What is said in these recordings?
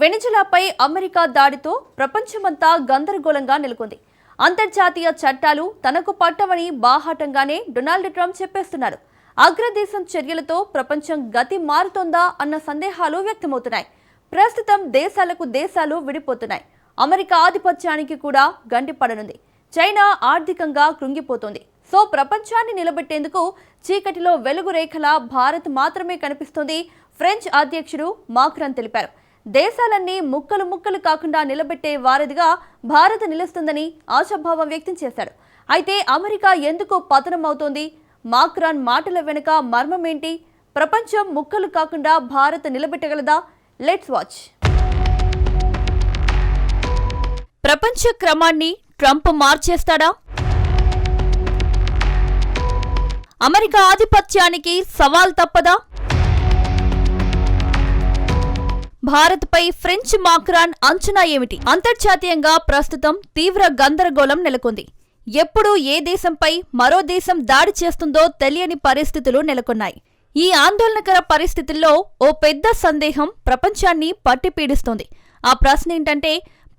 వెనిజులాపై America దాడితో ప్రపంచమంతా గందరగోళంగా నెలకొంది. అంతర్జాతీయ చట్టాలు తనకు పట్టవని బాహాటంగానే డొనాల్డ్ ట్రంప్ చెప్పేస్తున్నారు. అగ్రదేశం చర్యలతో ప్రపంచం గతి మారుతోందా అన్న సందేహాలు వ్యక్తమవుతున్నాయి. ప్రస్తుతం దేశాలకు దేశాలు విడిపోతున్నాయి. అమెరికా ఆధిపత్యానికి కూడా గంటిపడనుంది చైనా ఆర్థికంగా కృంగిపోతుంది. సో ప్రపంచాన్ని నిలబెట్టేందుకు చీకటిలో వెలుగు రేఖల భారత్ మాత్రమే కనిపిస్తోంది ఫ్రెంచ్ అధ్యక్షుడు మాక్రన్ తెలిపారు. దేశాలన్నీ ముక్కలు ముక్కలు కాకుండా నిలబెట్టే వారధిగా భారత్ నిలుస్తుందని ఆశాభావం వ్యక్తం చేశారు. అయితే అమెరికా ఎందుకు పతనం అవుతోంది మాక్రాన్ మాటల వెనుక మర్మమేంటి? ప్రపంచం ముక్కలు కాకుండా భారత్ నిలబెట్టగలదా? Let's watch. ప్రపంచ క్రమాన్ని ట్రంప్ మార్చేస్తాడా? అమెరికా ఆధిపత్యానికి సవాల్ తప్పదా? భారత్పై ఫ్రెంచ్ మాక్రాన్ అంచనా ఏమిటి? అంతర్జాతీయంగా ప్రస్తుతం తీవ్ర గందరగోళం నెలకొంది. ఎప్పుడు ఏ దేశంపై మరో దేశం దాడి చేస్తుందో తెలియని పరిస్థితులు నెలకొన్నాయి. ఈ ఆందోళనకర పరిస్థితుల్లో ఓ పెద్ద సందేహం ప్రపంచాన్ని పట్టిపీడిస్తోంది. ఆ ప్రశ్న ఏంటంటే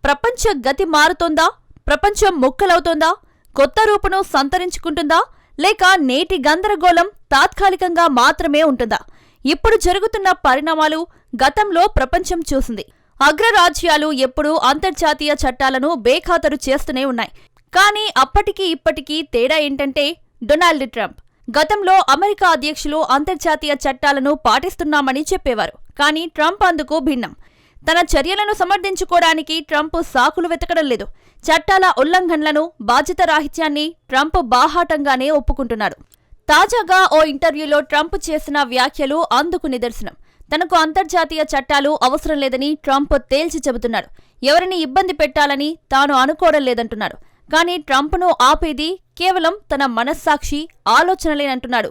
ప్రపంచ గతి మారుతోందా? ప్రపంచం ముక్కలవుతోందా? కొత్త రూపును సంతరించుకుంటుందా? లేక నేటి గందరగోళం తాత్కాలికంగా మాత్రమే ఉంటుందా? ఇప్పుడు జరుగుతున్న పరిణామాలు గతంలో ప్రపంచం చూసింది. అగ్రరాజ్యాలు ఎప్పుడూ అంతర్జాతీయ చట్టాలను బేఖాతరు చేస్తూనే ఉన్నాయి. కానీ అప్పటికి ఇప్పటికీ తేడా ఏంటంటే డొనాల్డ్ ట్రంప్. గతంలో అమెరికా అధ్యక్షులు అంతర్జాతీయ చట్టాలను పాటిస్తున్నామని చెప్పేవారు. కానీ ట్రంప్ అందుకు భిన్నం. తన చర్యలను సమర్థించుకోవడానికి ట్రంప్ సాకులు వెతకడం లేదు. చట్టాల ఉల్లంఘనలను బాధ్యత రాహిత్యాన్ని ట్రంప్ బాహాటంగానే ఒప్పుకుంటున్నాడు. తాజాగా ఓ ఇంటర్వ్యూలో ట్రంప్ చేసిన వ్యాఖ్యలు అందుకు నిదర్శనం. తనకు అంతర్జాతీయ చట్టాలు అవసరం లేదని ట్రంప్ తేల్చి చెబుతున్నాడు. ఎవరిని ఇబ్బంది పెట్టాలని తాను అనుకోవడం లేదంటున్నాడు. కానీ ట్రంప్ను ఆపేది కేవలం తన మనస్సాక్షి ఆలోచనలేనంటున్నాడు.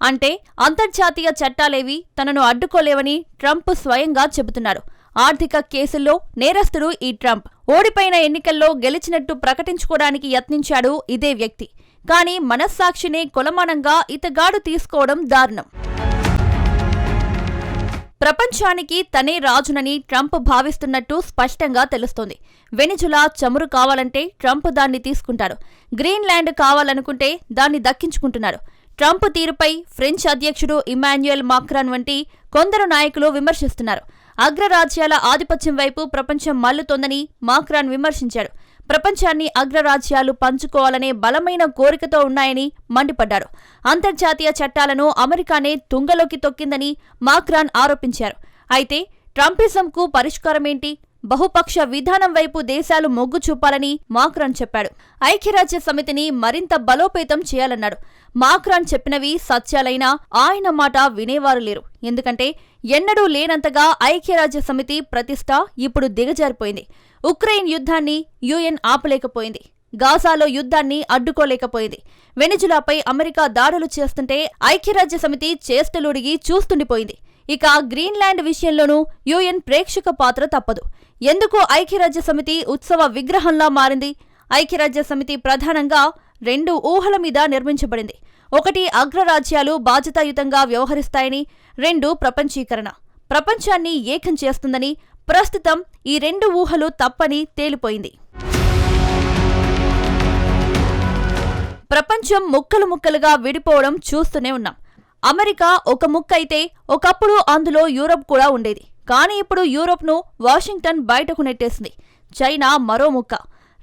అంటే అంతర్జాతీయ చట్టాలేవి తనను అడ్డుకోలేవని ట్రంప్ స్వయంగా చెబుతున్నాడు ఆర్థిక కేసుల్లో నేరస్తుడు ఈ ట్రంప్. ఓడిపోయిన ఎన్నికల్లో గెలిచినట్టు ప్రకటించుకోవడానికి యత్నించాడు ఇదే వ్యక్తి. కానీ మనస్సాక్షినే కొలమానంగా ఇతగాడు తీసుకోవడం దారుణం. ప్రపంచానికి తనే రాజునని ట్రంప్ భావిస్తున్నట్టు స్పష్టంగా తెలుస్తోంది. వెనిజులా చమురు కావాలంటే ట్రంప్ దాన్ని తీసుకుంటాడు. గ్రీన్లాండ్ కావాలనుకుంటే దాన్ని దక్కించుకుంటున్నాడు. ట్రంప్ తీరుపై ఫ్రెంచ్ అధ్యక్షుడు ఇమాన్యుయల్ మాక్రాన్ వంటి కొందరు నాయకులు విమర్శిస్తున్నారు. అగ్రరాజ్యాల ఆధిపత్యం వైపు ప్రపంచం మల్లుతోందని మాక్రాన్ విమర్శించాడు. ప్రపంచాన్ని అగ్రరాజ్యాలు పంచుకోవాలనే బలమైన కోరికతో ఉన్నాయని మండిపడ్డారు. అంతర్జాతీయ చట్టాలను అమెరికానే తుంగలోకి తొక్కిందని మాక్రాన్ ఆరోపించారు. అయితే ట్రంపిజంకు పరిష్కారమేంటి? బహుపక్ష విధానం వైపు దేశాలు మొగ్గు చూపాలని మాక్రాన్ చెప్పాడు. ఐక్యరాజ్య సమితిని మరింత బలోపేతం చేయాలన్నాడు. మాక్రాన్ చెప్పినవి సత్యాలైనా ఆయన మాట వినేవారు లేరు. ఎందుకంటే ఎన్నడూ లేనంతగా ఐక్యరాజ్య సమితి ప్రతిష్ట ఇప్పుడు దిగజారిపోయింది. ఉక్రెయిన్ యుద్ధాన్ని యుఎన్ ఆపలేకపోయింది. గాజాలో యుద్ధాన్ని అడ్డుకోలేకపోయింది. వెనిజులాపై అమెరికా దాడులు చేస్తుంటే ఐక్యరాజ్య సమితి చేష్టలుడిగి చూస్తుండిపోయింది. ఇక గ్రీన్లాండ్ విషయంలోనూ యుఎన్ ప్రేక్షక పాత్ర తప్పదు. ఎందుకు ఐక్యరాజ్య సమితి ఉత్సవ విగ్రహంలా మారింది. ఐక్యరాజ్య సమితి ప్రధానంగా రెండు ఊహల మీద నిర్మించబడింది. ఒకటి అగ్రరాజ్యాలు బాధ్యతాయుతంగా వ్యవహరిస్తాయని రెండు ప్రపంచీకరణ. ప్రపంచాన్ని ఏకం చేస్తుందని ప్రస్తుతం ఈ రెండు ఊహలు తప్పని తేలిపోయింది. ప్రపంచం ముక్కలు ముక్కలుగా విడిపోవడం చూస్తూనే ఉన్నాం. అమెరికా ఒక ముక్క అయితే ఒకప్పుడు అందులో యూరప్ కూడా ఉండేది. కానీ ఇప్పుడు యూరోప్ను వాషింగ్టన్ బయటకు నెట్టేసింది. చైనా మరో ముక్క.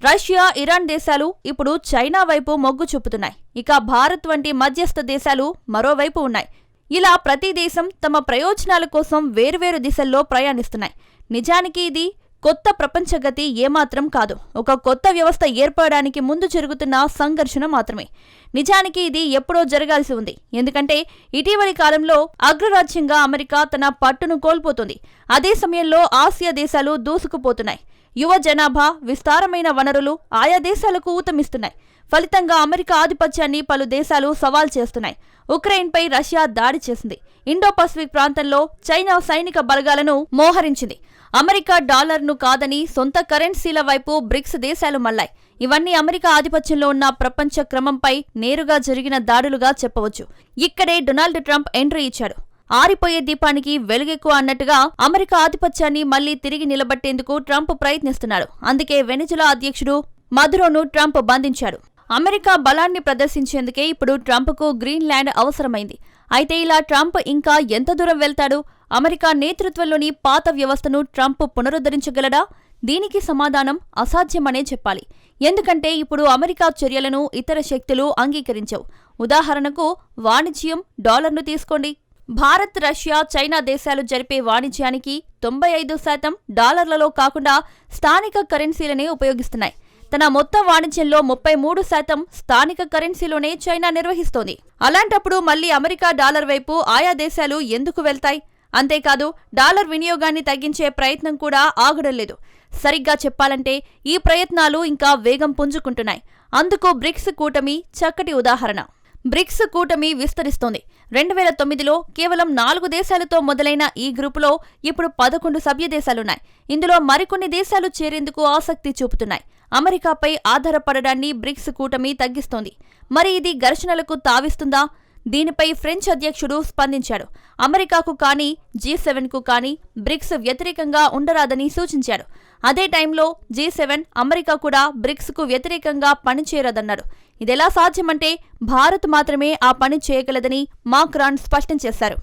రష్యా ఇరాన్ దేశాలు ఇప్పుడు చైనా వైపు మొగ్గు చూపుతున్నాయి. ఇక భారత్ వంటి మధ్యస్థ దేశాలు మరోవైపు ఉన్నాయి. ఇలా ప్రతి దేశం తమ ప్రయోజనాల కోసం వేర్వేరు దిశల్లో ప్రయాణిస్తున్నాయి. నిజానికి ఇది కొత్త ప్రపంచగతి ఏమాత్రం కాదు. ఒక కొత్త వ్యవస్థ ఏర్పడడానికి ముందు జరుగుతున్న సంఘర్షణ మాత్రమే. నిజానికి ఇది ఎప్పుడో జరగాల్సి ఉంది. ఎందుకంటే ఇటీవలి కాలంలో అగ్రరాజ్యంగా అమెరికా తన పట్టును కోల్పోతుంది. అదే సమయంలో ఆసియా దేశాలు దూసుకుపోతున్నాయి. యువ జనాభా విస్తారమైన వనరులు ఆయా దేశాలకు ఊతమిస్తున్నాయి. ఫలితంగా అమెరికా ఆధిపత్యాన్ని పలు దేశాలు సవాల్ చేస్తున్నాయి. ఉక్రెయిన్పై రష్యా దాడి చేసింది. ఇండో పసిఫిక్ ప్రాంతంలో చైనా సైనిక బలగాలను మోహరించింది. అమెరికా డాలర్ను కాదని సొంత కరెన్సీల వైపు బ్రిక్స్ దేశాలు మళ్ళాయి ఇవన్నీ అమెరికా ఆధిపత్యంలో ఉన్న ప్రపంచ క్రమంపై నేరుగా జరిగిన దాడులుగా చెప్పవచ్చు. ఇక్కడే డొనాల్డ్ ట్రంప్ ఎంట్రీ ఇచ్చాడు. ఆరిపోయే దీపానికి వెలుగెక్కువ అన్నట్టుగా అమెరికా ఆధిపత్యాన్ని మళ్ళీ తిరిగి నిలబట్టేందుకు ట్రంప్ ప్రయత్నిస్తున్నాడు. అందుకే వెనిజులా అధ్యక్షుడు మధురోను ట్రంప్ బంధించాడు. అమెరికా బలాన్ని ప్రదర్శించేందుకే ఇప్పుడు ట్రంప్కు గ్రీన్లాండ్ అవసరమైంది. అయితే ఇలా ట్రంప్ ఇంకా ఎంత దూరం వెళ్తాడు? అమెరికా నేతృత్వంలోని పాత వ్యవస్థను ట్రంప్ పునరుద్ధరించగలడా? దీనికి సమాధానం అసాధ్యమనే చెప్పాలి. ఎందుకంటే ఇప్పుడు అమెరికా చర్యలను ఇతర శక్తులు అంగీకరించవు. ఉదాహరణకు వాణిజ్యం డాలర్ను తీసుకోండి. భారత్ రష్యా చైనా దేశాలు జరిపే వాణిజ్యానికి తొంభై ఐదు శాతం డాలర్లలో కాకుండా స్థానిక కరెన్సీలనే ఉపయోగిస్తున్నాయి. తన మొత్తం వాణిజ్యంలో ముప్పై మూడు శాతం స్థానిక కరెన్సీలోనే చైనా నిర్వహిస్తోంది. అలాంటప్పుడు మళ్ళీ అమెరికా డాలర్ వైపు ఆయా దేశాలు ఎందుకు వెళ్తాయి? అంతేకాదు డాలర్ వినియోగాన్ని తగ్గించే ప్రయత్నం కూడా ఆగడం లేదు సరిగ్గా చెప్పాలంటే ఈ ప్రయత్నాలు ఇంకా వేగం పుంజుకుంటున్నాయి. అందుకు బ్రిక్స్ కూటమి చక్కటి ఉదాహరణ. బ్రిక్స్ కూటమి విస్తరిస్తోంది. రెండు వేల తొమ్మిదిలో కేవలం నాలుగు దేశాలతో మొదలైన ఈ గ్రూపులో ఇప్పుడు పదకొండు సభ్య దేశాలున్నాయి. ఇందులో మరికొన్ని దేశాలు చేరేందుకు ఆసక్తి చూపుతున్నాయి. అమెరికాపై ఆధారపడడాన్ని బ్రిక్స్ కూటమి తగ్గిస్తోంది. మరి ఇది ఘర్షణలకు తావిస్తుందా? దీనిపై ఫ్రెంచ్ అధ్యక్షుడు స్పందించాడు. అమెరికాకు కానీ జీ సెవెన్కు కానీ బ్రిక్స్ వ్యతిరేకంగా ఉండరాదని సూచించాడు అదే టైంలో జీ సెవెన్ అమెరికా కూడా బ్రిక్స్కు వ్యతిరేకంగా పనిచేయరదన్నాడు ఇదెలా సాధ్యమంటే భారత్ మాత్రమే ఆ పని చేయగలదని మాక్రాన్ స్పష్టం చేశారు.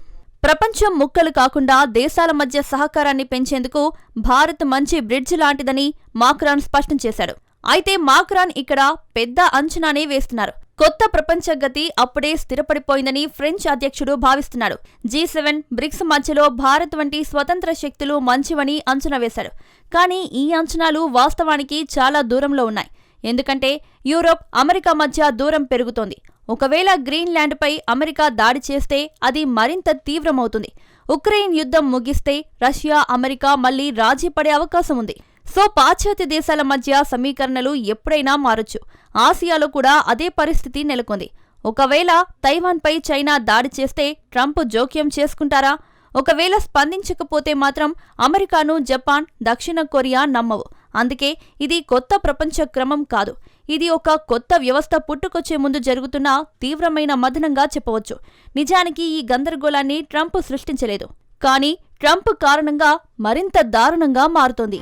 ప్రపంచం ముక్కలు కాకుండా దేశాల మధ్య సహకారాన్ని పెంచేందుకు భారత్ మంచి బ్రిడ్జ్ లాంటిదని మాక్రాన్ స్పష్టం చేశాడు. అయితే మాక్రాన్ ఇక్కడ పెద్ద అంచనానే వేస్తున్నారు. కొత్త ప్రపంచ గతి అప్పుడే స్థిరపడిపోయిందని ఫ్రెంచ్ అధ్యక్షుడు భావిస్తున్నాడు. జీ సెవెన్ బ్రిక్స్ మధ్యలో భారత్ వంటి స్వతంత్ర శక్తులు మంచివని అంచనా వేశాడు కానీ ఈ అంచనాలు వాస్తవానికి చాలా దూరంలో ఉన్నాయి. ఎందుకంటే యూరోప్ అమెరికా మధ్య దూరం పెరుగుతోంది. ఒకవేళ గ్రీన్లాండ్పై అమెరికా దాడి చేస్తే అది మరింత తీవ్రమవుతుంది. ఉక్రెయిన్ యుద్ధం ముగిస్తే రష్యా అమెరికా మళ్ళీ రాజీ పడే అవకాశం ఉంది. సో పాశ్చాత్య దేశాల మధ్య సమీకరణలు ఎప్పుడైనా మారొచ్చు. ఆసియాలో కూడా అదే పరిస్థితి నెలకొంది. ఒకవేళ తైవాన్పై చైనా దాడి చేస్తే ట్రంప్ జోక్యం చేసుకుంటారా? ఒకవేళ స్పందించకపోతే మాత్రం అమెరికాను జపాన్ దక్షిణ కొరియా నమ్మవు. అందుకే ఇది కొత్త ప్రపంచ క్రమం కాదు. ఇది ఒక కొత్త వ్యవస్థ పుట్టుకొచ్చే ముందు జరుగుతున్న తీవ్రమైన మదనంగా చెప్పవచ్చు. నిజానికి ఈ గందరగోళాన్ని ట్రంప్ సృష్టించలేదు. కానీ ట్రంప్ కారణంగా మరింత దారుణంగా మారుతోంది.